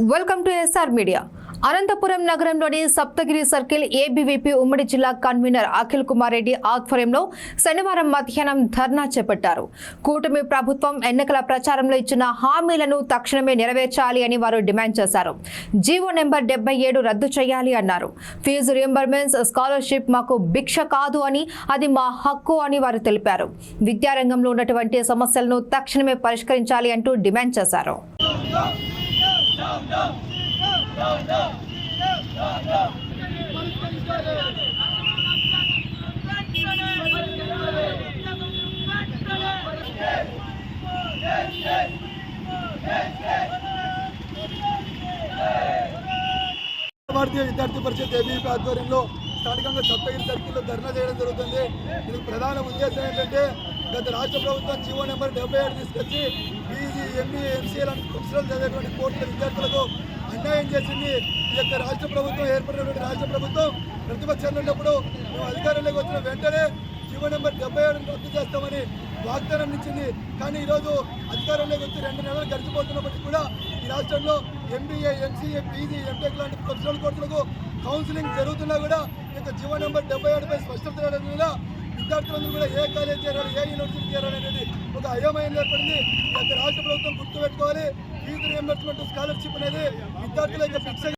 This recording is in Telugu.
Welcome to SR media Anantapuram నగరంలోని సప్తగిరి సర్కిల్ ఏబీవీపీ ఉమ్మడి జిల్లా కన్వీనర్ అఖిల్ కుమార్ రెడ్డి ఆధ్వర్యంలో శనివారం మధ్యాహ్నం ధర్నా చేపట్టారు. కూటమి ప్రభుత్వం ఎన్నికల ప్రచారంలో ఇచ్చిన హామీలను తక్షణమే నెరవేర్చాలి అని వారు డిమాండ్ చేశారు. జీవో నెంబర్ డెబ్బై ఏడు రద్దు చేయాలి అన్నారు. ఫీజు రియంబర్మెంట్స్ స్కాలర్షిప్ మాకు భిక్ష కాదు అని అది మా హక్కు అని వారు తెలిపారు. విద్యారంగంలో ఉన్నటువంటి సమస్యలను తక్షణమే పరిష్కరించాలి అంటూ డిమాండ్ చేశారు. భారతీయ విద్యార్థి పరిషత్ ఏబీపీ ఆధ్వర్యంలో స్థానికంగా సప్తగిరి సర్కిల్లో ధర్నా చేయడం జరుగుతుంది. దీనికి ప్రధాన ఉద్దేశం ఏంటంటే గత రాష్ట్ర ప్రభుత్వం జీవో నెంబర్ డెబ్బై ఏడు తీసుకొచ్చి పీజీ ఎంబీఏ ఎంసీఏ లాంటి కోర్సులు చదివేటువంటి కోర్టుల విద్యార్థులకు అన్యాయం చేసింది. ఈ యొక్క రాష్ట్ర ప్రభుత్వం ఏర్పడినటువంటి రాష్ట్ర ప్రభుత్వం ప్రతిపక్షంలో ఉన్నప్పుడు మేము అధికారంలోకి వచ్చిన వెంటనే జీవో నెంబర్ డెబ్బై ఏడు రద్దు చేస్తామని వాగ్దానం ఇచ్చింది. కానీ ఈరోజు అధికారంలోకి వచ్చి రెండు నెలలు గడిచిపోతున్నప్పటికీ కూడా ఈ రాష్ట్రంలో ఎంబీఏ ఎంసీఏ పీజీ ఎంటెక్ లాంటి ప్రొఫెషనల్ కోర్సులకు కౌన్సిలింగ్ జరుగుతున్నా కూడా ఈ యొక్క జీవో నెంబర్ డెబ్బై ఏడుపై స్పష్టత చేయడం విద్యార్థులందరూ కూడా ఏ కాలేజ్ చేరాలి ఏ యూనివర్సిటీ చేరాలి అనేది ఒక అయోమయం ఏర్పడింది. ఈ యొక్క రాష్ట్ర ప్రభుత్వం గుర్తుపెట్టుకోవాలి. ఫీజు రియంబర్స్మెంట్ స్కాలర్షిప్ అనేది విద్యార్థుల యొక్క ఫిక్స్